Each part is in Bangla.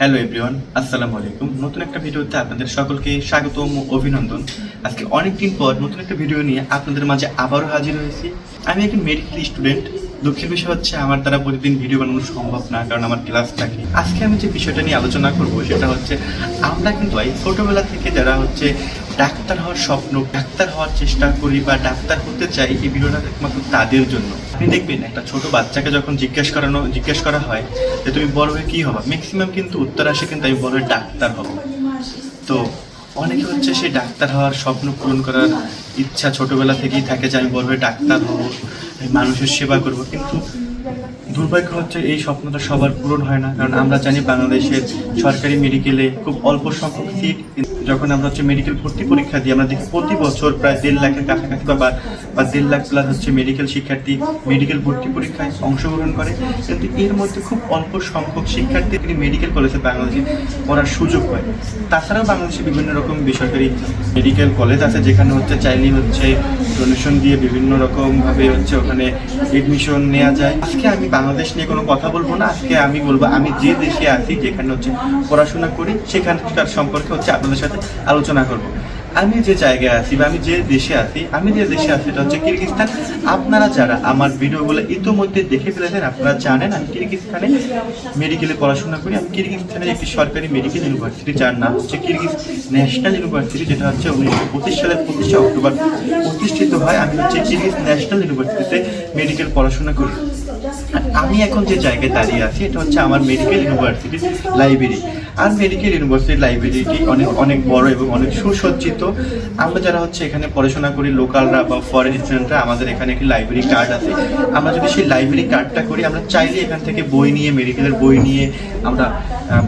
হ্যালো এভরিওয়ান আসসালামু আলাইকুম নতুন একটা ভিডিওতে আপনাদের সকলকে স্বাগতম ও অভিনন্দন। আজকে অনেকদিন পর নতুন একটা ভিডিও নিয়ে আপনাদের মাঝে আবারও হাজির হয়েছি। আমি একজন মেডিকেল স্টুডেন্ট দুঃখের বিষয় হচ্ছে, আমার দ্বারা প্রতিদিন ভিডিও বানানো সম্ভব না, কারণ আমার ক্লাস থাকে। আজকে আমি যে বিষয়টা নিয়ে আলোচনা করব, সেটা হচ্ছে, আমরা কিন্তু ছোটবেলা থেকে যারা হচ্ছে ডাক্তার হওয়ার স্বপ্ন, ডাক্তার হওয়ার চেষ্টা করি বা ডাক্তার হতে চাই এই ভিডিওটা একমাত্র তাদের জন্য। আপনি দেখবেন একটা ছোট বাচ্চাকে যখন জিজ্ঞেস করানো, জিজ্ঞেস করা হয় যে তুমি বড় হয়ে কি হবা? ম্যাক্সিমাম কিন্তু উত্তর আসে কিন্তু আমি বড় ডাক্তার হব। তো অনেকে হচ্ছে সেই ডাক্তার হওয়ার স্বপ্ন পূরণ করার ইচ্ছা ছোটবেলা থেকেই থাকে যে আমি বড় হয়ে ডাক্তার হব, মানুষের সেবা করব। কিন্তু দুর্ভাগ্য হচ্ছে এই স্বপ্নটা সবার পূরণ হয় না, কারণ আমরা জানি বাংলাদেশের সরকারি মেডিকেলে খুব অল্প সংখ্যক সিট যখন আমরা হচ্ছে মেডিকেল ভর্তি পরীক্ষা দিই, আমরা দেখি প্রতি বছর প্রায় দেড় লাখের কাছাকাছি বা বা- দেড় লাখ প্লাস হচ্ছে মেডিকেল শিক্ষার্থী মেডিকেল ভর্তি পরীক্ষায় অংশগ্রহণ করে। কিন্তু এর মধ্যে খুব অল্প সংখ্যক শিক্ষার্থী তিনি মেডিকেল কলেজে বাংলাদেশে পড়ার সুযোগ হয় তাছাড়াও বাংলাদেশে বিভিন্ন রকম বেসরকারি মেডিকেল কলেজ আছে, যেখানে হচ্ছে চাইলেই হচ্ছে ডোনেশন দিয়ে বিভিন্ন রকমভাবে হচ্ছে ওখানে এডমিশন নেওয়া যায়। আজকে আমি বাংলাদেশ নিয়ে কোনো কথা বলব না। আজকে আমি বলব, আমি যে দেশে আছি, যেখানে হচ্ছে পড়াশোনা করি সেখানকার সম্পর্কে হচ্ছে আপনাদের সাথে আলোচনা করব। আমি যে জায়গায় আছি বা আমি যে দেশে আছি, আমি যে দেশে আছি এটা হচ্ছে কিরগিস্তান আপনারা যারা আমার ভিডিওগুলো ইতোমধ্যে দেখে ফেলেছেন, আপনারা জানেন আমি কিরগিস্তানে মেডিকেলে পড়াশোনা করি। আমি কিরগিস্তানের একটি সরকারি মেডিকেল ইউনিভার্সিটি যার নাম হচ্ছে কিরগিজ ন্যাশনাল ইউনিভার্সিটি যেটা হচ্ছে উনিশশো পঁচিশ সালের পঁচিশে অক্টোবর প্রতিষ্ঠিত হয়। আমি হচ্ছে কিরগিজ ন্যাশনাল ইউনিভার্সিটিতে মেডিকেল পড়াশোনা করি। আমি এখন যে জায়গায় দাঁড়িয়ে আছি, এটা হচ্ছে আমার মেডিকেল ইউনিভার্সিটির লাইব্রেরি আর মেডিকেল ইউনিভার্সিটির লাইব্রেরিটি অনেক অনেক বড় এবং অনেক সুসজ্জিত। আমরা যারা হচ্ছে এখানে পড়াশোনা করি, লোকালরা বা ফরেন স্টুডেন্টরা আমাদের এখানে একটি লাইব্রেরি কার্ড আছে। আমরা যদি সেই লাইব্রেরি কার্ডটা করি, আমরা চাইলে এখান থেকে বই নিয়ে মেডিকেলের বই নিয়ে আমরা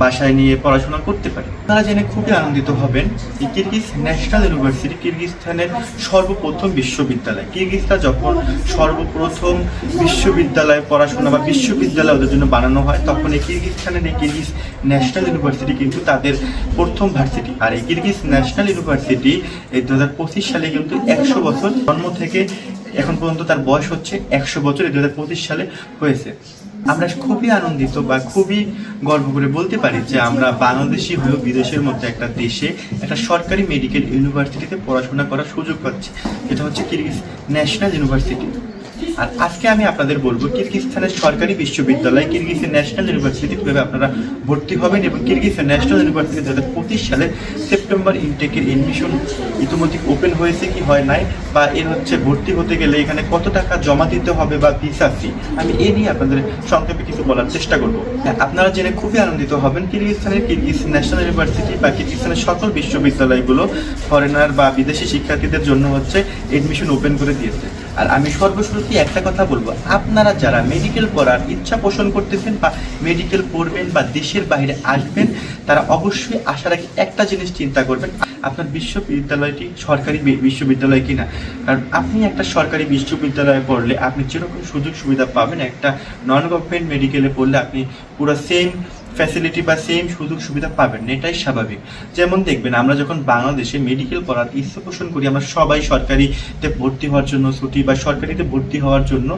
বাসায় নিয়ে পড়াশোনা করতে পারি। আপনারা জেনে খুবই আনন্দিত হবেন এই কিরগিজ ন্যাশনাল ইউনিভার্সিটি কিরগিস্তানের সর্বপ্রথম বিশ্ববিদ্যালয়। কিরগিজস্তান যখন সর্বপ্রথম বিশ্ববিদ্যালয়ে পড়াশোনা বা বিশ্ববিদ্যালয় ওদের জন্য বানানো হয়, তখন এই কিরগিজস্তানের এই কিরগিজ ন্যাশনাল ইউনিভার্সিটি কিন্তু তাদের প্রথম ভার্সিটি। আর এই কিরগিজ ন্যাশনাল ইউনিভার্সিটি এই দু হাজার পঁচিশ সালে কিন্তু একশো বছর জন্ম থেকে এখন পর্যন্ত তার বয়স হচ্ছে একশো বছর দু সালে হয়েছে। আমরা খুবই আনন্দিত বা খুবই গর্ব করে বলতে পারি যে আমরা বাংলাদেশি হয়েও বিদেশের মধ্যে একটা দেশে একটা সরকারি মেডিকেল ইউনিভার্সিটিতে পড়াশোনা করার সুযোগ পাচ্ছি। এটা হচ্ছে কিরগিজ ন্যাশনাল ইউনিভার্সিটি। আর আজকে আমি আপনাদের বলব কিরগিজস্তানের সরকারি বিশ্ববিদ্যালয় কিরগিজের ন্যাশনাল ইউনিভার্সিটি কীভাবে আপনারা ভর্তি হবেন এবং কিরগিজের ন্যাশনাল ইউনিভার্সিটি দু হাজার পঁচিশ সালে সেপ্টেম্বর ইনটেকের এডমিশন ইতিমধ্যে ওপেন হয়েছে কি হয় নাই বা এর হচ্ছে ভর্তি হতে গেলে এখানে কত টাকা জমা দিতে হবে বা ভিসা ফি আমি এ নিয়ে আপনাদের সংক্ষেপে কিছু বলার চেষ্টা করব। হ্যাঁ, আপনারা জেনে খুবই আনন্দিত হবেন কিরগিজস্তানের কিরগিজ ন্যাশনাল ইউনিভার্সিটি বা কিরগিজস্তানের সকল বিশ্ববিদ্যালয়গুলো ফরেনার বা বিদেশি শিক্ষার্থীদের জন্য হচ্ছে এডমিশন ওপেন করে দিয়েছে। আর আমি সর্বশুরুতে একটা কথা বলব। আপনারা যারা মেডিকেল পড়ার ইচ্ছা পোষণ করতেছেন বা মেডিকেল পড়বেন বা দেশের বাইরে আসবেন, তারা অবশ্যই আসার আগে একটা জিনিস চিন্তা করবেন, আপনার বিশ্ববিদ্যালয়টি সরকারি বিশ্ববিদ্যালয় কিনা? কারণ আপনি একটা সরকারি বিশ্ববিদ্যালয়ে পড়লে আপনি যেরকম সুযোগ সুবিধা পাবেন, একটা নন গভর্নমেন্ট মেডিকেলে পড়লে আপনি পুরো সেম ফ্যাসিলিটি বা সেম সুযোগ সুবিধা পাবেন, এটাই স্বাভাবিক। যেমন দেখবেন, আমরা যখন বাংলাদেশে মেডিকেল পড়ার ইচ্ছা পোষণ করি, আমরা সবাই সরকারিতে ভর্তি হওয়ার জন্য ছুটি বা সরকারিতে ভর্তি হওয়ার জন্য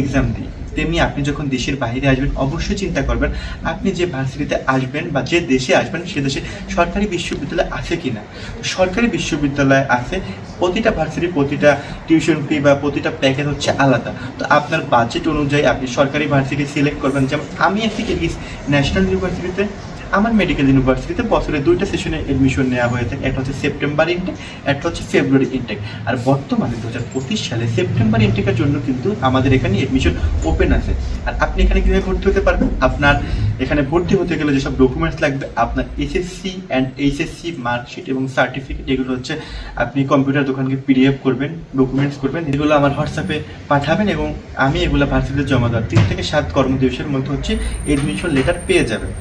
এক্সাম দিই। তেমনি আপনি যখন দেশের বাইরে আসবেন, অবশ্যই চিন্তা করবেন, আপনি যে ভার্সিটিতে আসবেন বা যে দেশে আসবেন, সে দেশে সরকারি বিশ্ববিদ্যালয় আছে কি না সরকারি বিশ্ববিদ্যালয় আছে, প্রতিটা ভার্সিটি, প্রতিটা টিউশন ফি বা প্রতিটা প্যাকেজ হচ্ছে আলাদা। তো আপনার বাজেট অনুযায়ী আপনি সরকারি ভার্সিটি সিলেক্ট করবেন। যেমন আমি একটি কিরগিজ ন্যাশনাল ইউনিভার্সিটিতে আমার মেডিকেল ইউনিভার্সিটিতে বছরে দুইটা সেশনে এডমিশন নেওয়া হয়ে থাকে। একটা হচ্ছে সেপ্টেম্বর ইনটেক একটা হচ্ছে ফেব্রুয়ারি ইনটেক আর বর্তমানে দু হাজার পঁচিশ সালে সেপ্টেম্বর ইনটেকের জন্য কিন্তু আমাদের এখানে এডমিশন ওপেন আছে। আর আপনি এখানে কীভাবে ভর্তি হতে পারবেন? আপনার এখানে ভর্তি হতে গেলে যেসব ডকুমেন্টস লাগবে, আপনার এসএসসি অ্যান্ড এইচএসসি মার্কশিট এবং সার্টিফিকেট এগুলো হচ্ছে আপনি কম্পিউটার দোকানকে পিডিএফ করবেন ডকুমেন্টস করবেন। এগুলো আমার হোয়াটসঅ্যাপে পাঠাবেন এবং আমি এগুলো ভার্সিটিতে জমা দেওয়ার তিন থেকে সাত কর্মদিবসের মধ্যে হচ্ছে এডমিশন লেটার পেয়ে যাবেন।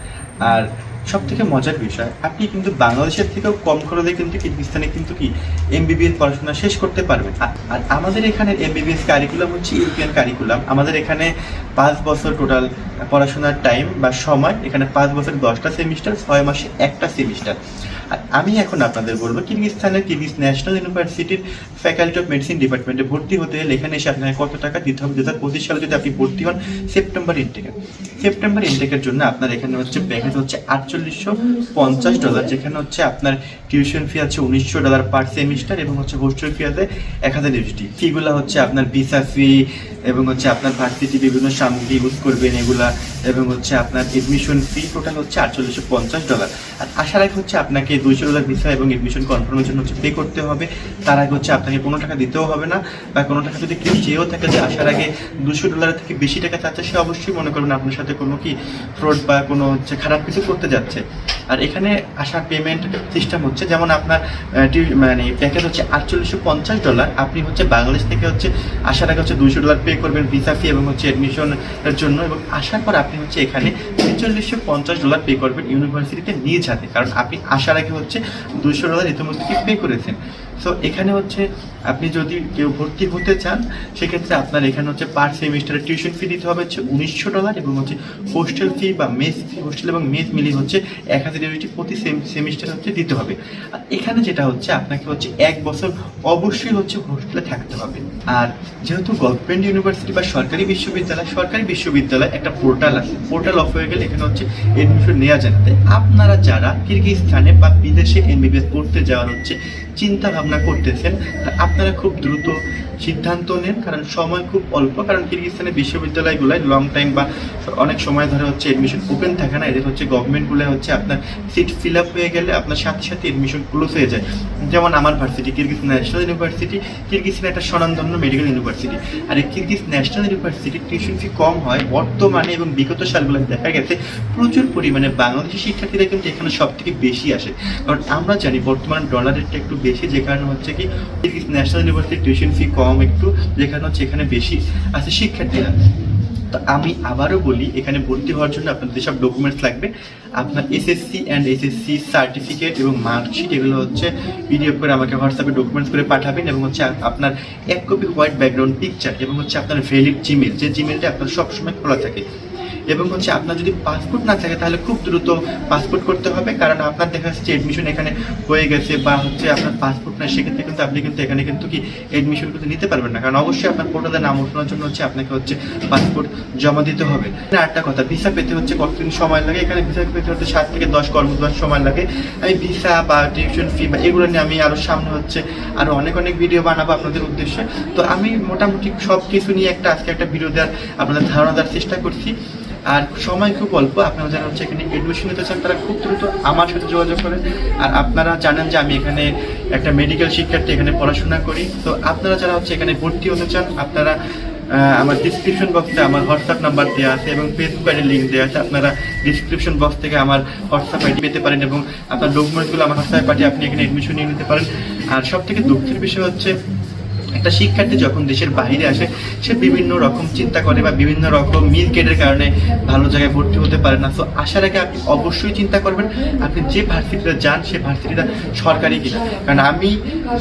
আর সব থেকে মজার বিষয়, আপনি কিন্তু বাংলাদেশের থেকেও কম খরচে কিন্তু কিরগিস্তানে কিন্তু কি এমবিবিএস পড়াশোনা শেষ করতে পারবেন। আর- আমাদের এখানে এমবিবিএস কারিকুলাম হচ্ছে ইউপিএন কারিকুলাম আমাদের এখানে পাঁচ বছর টোটাল পড়াশোনার টাইম বা সময়, এখানে পাঁচ বছর দশটা সেমিস্টার ছয় মাসে একটা সেমিস্টার আমি এখন আপনাদের বলব কিরগিস্তানের কিরগিজ ন্যাশনাল ইউনিভার্সিটির ফ্যাকাল্টি অফ মেডিসিন ডিপার্টমেন্টে ভর্তি হতে হলে এখানে এসে আপনাকে কত টাকা দিতে হবে? দু হাজার পঁচিশ সালে যদি আপনি ভর্তি হন, সেপ্টেম্বর ইনটেকে সেপ্টেম্বর ইনটেকের জন্য আপনার এখানে হচ্ছে প্যাকেজ হচ্ছে আটচল্লিশশো পঞ্চাশ ডলার যেখানে হচ্ছে আপনার টিউশন ফি আছে উনিশশো ডলার পার সেমিস্টার এবং হচ্ছে হোস্টেল ফি আছে এক হাজার ইউএসডি ফিগুলো হচ্ছে আপনার ভিসা ফি এবং হচ্ছে আপনার ভার্সিটি বিভিন্ন সামগ্রী ইউজ করবেন এগুলা এবং হচ্ছে আপনার এডমিশন ফি টোটাল হচ্ছে আটচল্লিশশো পঞ্চাশ ডলার আর আশা আগে হচ্ছে আপনাকে দুইশো ডলার ভিসা এবং এডমিশন কনফার্মের জন্য হচ্ছে পে করতে হবে। তার আগে হচ্ছে আপনাকে কোনো টাকা দিতেও হবে না বা কোনো টাকা যদি কেউ চেয়েও থাকে যে আসার আগে দুশো ডলারের থেকে বেশি টাকা চাচ্ছে, সে অবশ্যই মনে করবেন আপনার সাথে কোনো কি ফ্রড বা কোনো হচ্ছে খারাপ কিছু করতে যাচ্ছে। আর এখানে আসার পেমেন্ট সিস্টেম হচ্ছে, যেমন আপনার মানে প্যাকেজ হচ্ছে আটচল্লিশশো পঞ্চাশ ডলার আপনি হচ্ছে বাংলাদেশ থেকে হচ্ছে আসার আগে হচ্ছে দুইশো ডলার পে করবেন ভিসা ফি এবং হচ্ছে এডমিশনের জন্য এবং আসার পর আপনি হচ্ছে এখানে ছেচল্লিশশো পঞ্চাশ ডলার পে করবেন ইউনিভার্সিটিতে নিয়ে যাতে। কারণ আপনি আসার আগে হচ্ছে দুশো ডলার ইতিমধ্যে পে করেছেন? সো এখানে হচ্ছে আপনি যদি কেউ ভর্তি হতে চান, সেক্ষেত্রে আপনার এখানে হচ্ছে পার সেমিস্টারের টিউশন ফি দিতে হবে হচ্ছে উনিশশো ডলার এবং হচ্ছে হোস্টেল ফি বা মেস ফি হোস্টেল এবং মেস মিলিয়ে হচ্ছে এক হাজার ইউনিটি প্রতি সেমিস্টার হচ্ছে দিতে হবে। আর এখানে যেটা হচ্ছে, আপনাকে হচ্ছে এক বছর অবশ্যই হচ্ছে হোস্টেলে থাকতে হবে। আর যেহেতু গভর্নমেন্ট ইউনিভার্সিটি বা সরকারি বিশ্ববিদ্যালয় সরকারি বিশ্ববিদ্যালয় একটা পোর্টাল আছে। পোর্টাল অফ হয়ে গেলে এখানে হচ্ছে এডমিশন নেওয়া যায় আপনারা যারা কিরগিজস্তানে বা বিদেশে এমবিবিএস পড়তে যাওয়ার হচ্ছে চিন্তা ভাবনা করতেছেন, তা আপনারা খুব দ্রুত সিদ্ধান্ত নেন, কারণ সময় খুব অল্প, কারণ কিরগিজস্তানের বিশ্ববিদ্যালয়গুলোয় লং টাইম বা অনেক সময় ধরে হচ্ছে এডমিশন ওপেন থাকে না, এদের হচ্ছে গভর্নমেন্টগুলো হচ্ছে আপনার সিট ফিল আপ হয়ে গেলে আপনার সাথে সাথে এডমিশন ক্লোজ হয়ে যায়। যেমন আমার ভার্সিটি কিরগিজ ন্যাশনাল ইউনিভার্সিটি কিরগিজস্তানের একটা স্বনামধন্য মেডিকেল ইউনিভার্সিটি আর এই কিরগিজ ন্যাশনাল ইউনিভার্সিটির টিউশন ফি কম হয়, বর্তমানে এবং বিগত সালগুলোতে দেখা গেছে প্রচুর পরিমাণে বাংলাদেশি শিক্ষার্থীরা কিন্তু এখানে সব থেকে বেশি আসে। কারণ আমরা জানি বর্তমানে ডলার রেটটা একটু বেশি, যে কারণে হচ্ছে কি ন্যাশনাল ইউনিভার্সিটির টিউশন ফি কম একটু যেখানে হচ্ছে এখানে বেশি আছে শিক্ষার্থীরা। তো আমি আবারও বলি, এখানে ভর্তি হওয়ার জন্য আপনার যেসব ডকুমেন্টস লাগবে, আপনার এসএসসি অ্যান্ড এসএসসি সার্টিফিকেট এবং মার্কশিট এগুলো হচ্ছে পিডিএফ করে আমাকে হোয়াটসঅ্যাপে ডকুমেন্টস করে পাঠাবেন এবং হচ্ছে আপনার এক কপি হোয়াইট ব্যাকগ্রাউন্ড পিকচার এবং হচ্ছে আপনার ভ্যালিড জিমেল যে জিমেলটা আপনার সবসময় খোলা থাকে। এবং হচ্ছে আপনার যদি পাসপোর্ট না থাকে, তাহলে খুব দ্রুত পাসপোর্ট করতে হবে। কারণ আপনার দেখা যাচ্ছে যে এডমিশন এখানে হয়ে গেছে বা হচ্ছে আপনার পাসপোর্ট নাই, সেক্ষেত্রে কিন্তু আপনি কিন্তু এখানে কিন্তু কি এডমিশন কিন্তু নিতে পারবেন না। কারণ অবশ্যই আপনার পোর্টালে নাম ওঠানোর জন্য হচ্ছে আপনাকে হচ্ছে পাসপোর্ট জমা দিতে হবে। আর একটা কথা ভিসা পেতে হচ্ছে কতদিন সময় লাগে? এখানে ভিসা পেতে হচ্ছে সাত থেকে দশ কর্মদিবস সময় লাগে। আমি ভিসা বা টিউশন ফি বা এগুলো নিয়ে আমি আরও সামনে হচ্ছে আরও অনেক অনেক ভিডিও বানাবো আপনাদের উদ্দেশ্যে। তো আমি মোটামুটি সব কিছু নিয়ে একটা, আজকে একটা ভিডিও দেওয়ার আপনাদের ধারণা দেওয়ার চেষ্টা করছি। আর সময় খুব অল্প, আপনারা যারা হচ্ছে এখানে এডমিশন নিতে চান, তারা খুব দ্রুত আমার সাথে যোগাযোগ করেন। আর আপনারা জানেন যে আমি এখানে একটা মেডিকেল শিক্ষার্থী এখানে পড়াশোনা করি। তো আপনারা যারা হচ্ছে এখানে ভর্তি হতে চান, আপনারা আমার ডিসক্রিপশন বক্সে আমার হোয়াটসঅ্যাপ নাম্বার দেওয়া আছে এবং ফেসবুক আইডি লিঙ্ক দেওয়া আছে। আপনারা ডিসক্রিপশন বক্স থেকে আমার হোয়াটসঅ্যাপ আইডি পেতে পারেন এবং আপনার ডকুমেন্টসগুলো আমার হোয়াটসঅ্যাপ পাঠিয়ে আপনি এখানে এডমিশন নিয়ে নিতে পারেন। আর সব থেকে দুঃখের বিষয় হচ্ছে একটা শিক্ষার্থী যখন দেশের বাইরে আসে, সে বিভিন্ন রকম চিন্তা করে বা বিভিন্ন রকম মিল গেটের কারণে ভালো জায়গায় ভর্তি হতে পারে না। তো আসার আগে আপনি অবশ্যই চিন্তা করবেন, আপনি যে ভার্সিটিতে যান, সে ভার্সিটিটা সরকারি কিনা। কারণ আমি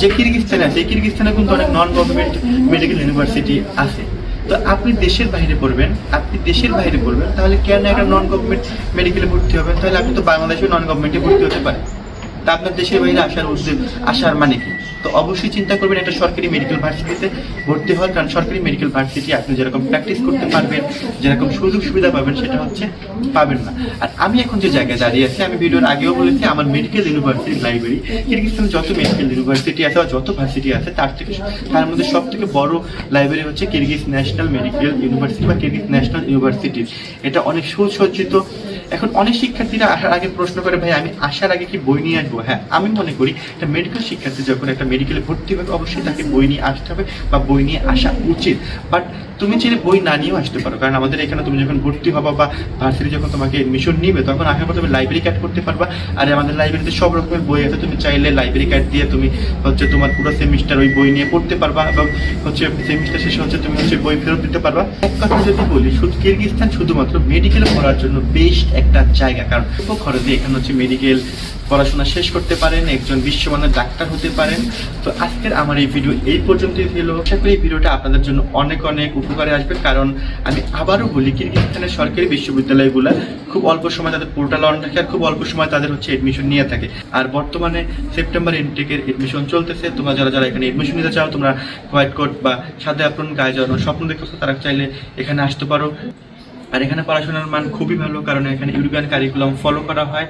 যে কিরগিস্তানে আছি, এই কিরগিস্তানে কিন্তু অনেক নন গভর্নমেন্ট মেডিকেল ইউনিভার্সিটি আছে। তো আপনি দেশের বাইরে পড়বেন, আপনি দেশের বাইরে পড়বেন, তাহলে কেন একটা নন গভর্নমেন্ট মেডিকেলে ভর্তি হবেন? তাহলে আপনি তো বাংলাদেশে নন গভর্নমেন্টে ভর্তি হতে পারেন। তা আপনার দেশের বাইরে আসার উদ্যোগ আসার মানে কি? তো অবশ্যই চিন্তা করবেন একটা সরকারি মেডিকেল ভার্সিটিতে ভর্তি হওয়ার, কারণ সরকারি মেডিকেল ভার্সিটি আপনি যেরকম প্র্যাকটিস করতে পারবেন, যেরকম সুযোগ সুবিধা পাবেন, সেটা হচ্ছে পাবেন না। আর আমি এখন যে জায়গায় দাঁড়িয়ে আছি, আমি ভিডিওর আগেও বলেছি, আমার মেডিকেল ইউনিভার্সিটি লাইব্রেরি কিরগিস্তানে যত মেডিকেল ইউনিভার্সিটি আছে বা যত ভার্সিটি আছে, তার থেকে তার মধ্যে সব থেকে বড় লাইব্রেরি হচ্ছে কিরগিজ ন্যাশনাল মেডিকেল ইউনিভার্সিটি বা কিরগিজ ন্যাশনাল ইউনিভার্সিটি এটা অনেক সুসজ্জিত এখন অনেক শিক্ষার্থীরা আসার আগে প্রশ্ন করে, ভাই, আমি আসার আগে কি বই নিয়ে আসব? হ্যাঁ আমি মনে করি একটা মেডিকেল শিক্ষার্থী যখন একটা মেডিকেলে ভর্তি হবে, অবশ্যই তাকে বই নিয়ে আসতে হবে বা বই নিয়ে আসা উচিত। বাট তুমি চাইলে বই না নিয়েও আসতে পারো। কারণ আমাদের এখানে তুমি যখন ভর্তি হবা বা ভার্সিটি যখন তোমাকে এডমিশন নিবে, তখন আসার পর তুমি লাইব্রেরি কার্ড করতে পারবা। আর, আমাদের লাইব্রেরিতে সব রকমের বই আছে। তুমি চাইলে লাইব্রেরি কার্ড দিয়ে তুমি হচ্ছে তোমার পুরো সেমিস্টার ওই বই নিয়ে পড়তে পারবা এবং হচ্ছে সেমিস্টার শেষে হচ্ছে তুমি হচ্ছে বই ফেরত দিতে পারবা। এক কথা যদি বলি শুধু কিরগিস্তান শুধুমাত্র মেডিকেল পড়ার জন্য বেস্ট একটা জায়গা। কারণ খরচে এখানে হচ্ছে মেডিকেল পড়াশোনা শেষ করতে পারেন, একজন বিশ্বমানের ডাক্তার হতে পারেন। তো আজকের আমার এই ভিডিও এই পর্যন্তই ছিল। আশা করি এই ভিডিওটা আপনাদের জন্য অনেক অনেক উপকারে আসবে। কারণ আমি আবারও বলি কিরগিজস্তানের সরকারি বিশ্ববিদ্যালয়গুলো খুব অল্প সময় তাদের পোর্টাল অন থাকে আর খুব অল্প সময় তাদের হচ্ছে এডমিশন নিয়ে থাকে। আর বর্তমানে সেপ্টেম্বর ইনটেকের এডমিশন চলতেছে। তোমরা যারা যারা এখানে এডমিশন নিতে চাও, তোমরা হোয়াইট কোট বা সাদা অ্যাপ্রন গায়ে যাওয়ানোর স্বপ্ন দেখতেছো তারা চাইলে এখানে আসতে পারো। আর এখানে পড়াশোনার মান খুবই ভালো, কারণ এখানে ইউরোপিয়ান কারিকুলাম ফলো করা হয়।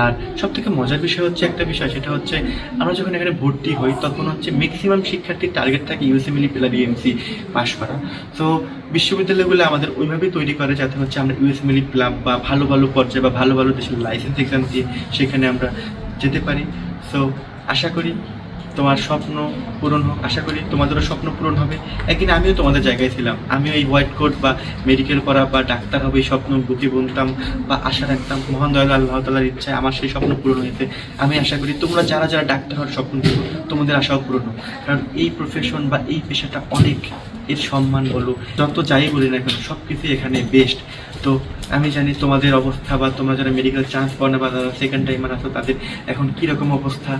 আর সব থেকে মজার বিষয় হচ্ছে একটা বিষয়, সেটা হচ্ছে আমরা যখন এখানে ভর্তি হই, তখন হচ্ছে ম্যাক্সিমাম শিক্ষার্থীর টার্গেট থাকে ইউএসএমএলি প্লাস বিএমসি পাশ করা। তো বিশ্ববিদ্যালয়গুলো আমাদের ওইভাবেই তৈরি করে যাতে হচ্ছে আমরা ইউএসএমএলি ক্লাব বা ভালো ভালো পর্যায়ে বা ভালো ভালো দেশের লাইসেন্স এক্সাম দিয়ে সেখানে আমরা যেতে পারি। সো আশা করি তোমার স্বপ্ন পূরণ হোক, আশা করি তোমাদেরও স্বপ্ন পূরণ হবে। একদিন আমিও তোমাদের জায়গায় ছিলাম। আমিও এই হোয়াইট কোট বা মেডিকেল করা বা ডাক্তার হবে এই স্বপ্ন বুকে বুনতাম বা আশা রাখতাম। মহান দয়াল আল্লাহ তালার ইচ্ছায় আমার সেই স্বপ্ন পূরণ হয়েছে। আমি আশা করি তোমরা যারা যারা ডাক্তার হওয়ার স্বপ্ন দেখো তোমাদের আশাও পূরণ হোক। কারণ এই প্রফেশন বা এই পেশাটা অনেক এর সম্মান বলো। যত যাই বলি না কেন সব কিছুই এখানে বেস্ট তো আমি জানি তোমাদের অবস্থা বা তোমরা যারা মেডিকেল চান্স পাও না বা যারা সেকেন্ড টাইমার আছো, তাদের এখন কীরকম অবস্থা?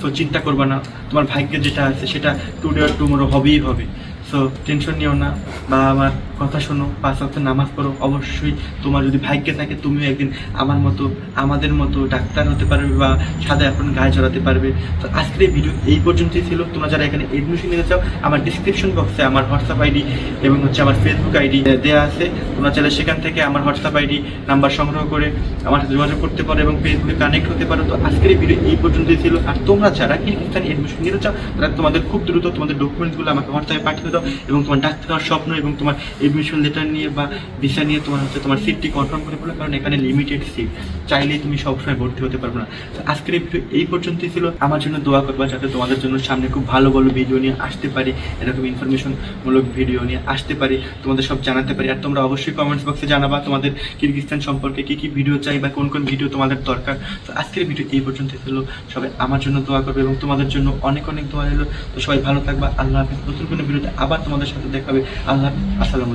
সো চিন্তা করবে না। তোমার ভাগ্যে যেটা আছে, সেটা টুডে টুমোরো হবেই হবে। সো টেনশন নিও না। বা আমার কথা শোনো, পাঁচ সপ্তাহ নামাজ পড়ো। অবশ্যই তোমার যদি ভাগ্যে থাকে, তুমিও একদিন আমার মতো, আমাদের মতো ডাক্তার হতে পারবে বা সাদা এখন গায়ে চড়াতে পারবে। তো আজকের এই ভিডিও এই পর্যন্তই ছিল। তোমরা যারা এখানে এডমিশন নিতে চাও, আমার ডিসক্রিপশন বক্সে আমার হোয়াটসঅ্যাপ আইডি এবং হচ্ছে আমার ফেসবুক আইডি দেওয়া আছে। তোমরা চাইলে সেখান থেকে আমার হোয়াটসঅ্যাপ আইডি নাম্বার সংগ্রহ করে আমার সাথে যোগাযোগ করতে পারো এবং ফেসবুকে কানেক্ট হতে পারো। তো আজকের এই ভিডিও এই পর্যন্তই ছিল। আর তোমরা যারা কিরগিস্তান এডমিশন নিতে চাও, তারা তোমাদের খুব দ্রুত তোমাদের ডকুমেন্টসগুলো আমাকে হোয়াটসঅ্যাপে পাঠিয়ে দাও এবং তোমার ডাক্তার স্বপ্ন এবং তোমার এডমিশন লেটার নিয়ে বা ভিসা নিয়ে তোমার হচ্ছে তোমার সিটটি কনফার্ম করে ফেলো, কারণ এখানে লিমিটেড সিট চাইলেই তুমি সবসময় ভর্তি হতে পারবে না। আজকের এই পর্যন্তই ছিল। আমার জন্য দোয়া করবা যাতে তোমাদের জন্য সামনে খুব ভালো ভালো ভিডিও নিয়ে আসতে পারি, এরকম ইনফরমেশনমূলক ভিডিও নিয়ে আসতে পারি, তোমাদের সব জানাতে পারি। আর তোমরা অবশ্যই কমেন্টস বক্সে জানাবা তোমাদের কিরগিস্তান সম্পর্কে কি কি ভিডিও চাই বা কোন কোন ভিডিও তোমাদের দরকার। তো আজকের ভিডিও এই পর্যন্ত ছিল। সবাই আমার জন্য দোয়া করবে এবং তোমাদের জন্য অনেক অনেক দোয়া এলো তো সবাই ভালো থাকবা। আল্লাহ হাফিজ। নতুন কোনো ভিডিওতে আবার তোমাদের সাথে দেখাবে। আল্লাহ হাফিজ। আসসালামু